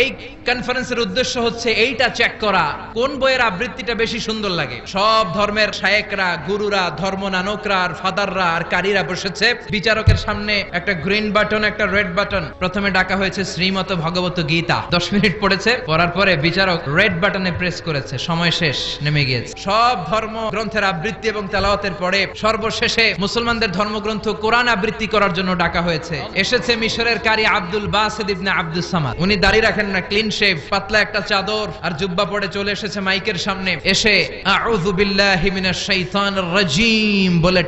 এই কনফারেন্সের উদ্দেশ্য হচ্ছে এইটা চেক করা, কোন বইয়ের আবৃত্তিটা বেশি সুন্দর লাগে? সব ধর্মের শায়েকরা, গুরুরা ধর্ম নানকরা আর ফাদাররা, আর কারীরা বসেছে। বিচারকের সামনে একটা গ্রিন বাটন একটা রেড বাটন প্রথমে ডাকা হয়েছে শ্রীমত ভগবত গীতা। দশ মিনিট পড়েছে, পড়ার পরে বিচারক রেড বাটনে প্রেস করেছে। সময় শেষ, নেমে গিয়েছে। সব ধর্ম গ্রন্থের আবৃত্তি এবং তেলাওয়াতের পরে সর্বশেষে মুসলমানদের ধর্মগ্রন্থ কোরআন আবৃত্তি করার জন্য ডাকা হয়েছে। এসেছে মিশরের কারি আব্দুল বাসিদ ইবনে আব্দুল সামাদ। উনি দাঁড়িয়ে রাখেন না ক্লিন শেভ পাতলা একটা চাদর, আর জুব্বা পড়ে চলে এসেছে মাইকের সামনে। এসে, আউযু বিল্লাহি মিনাশ শাইতানির রাজীম বলে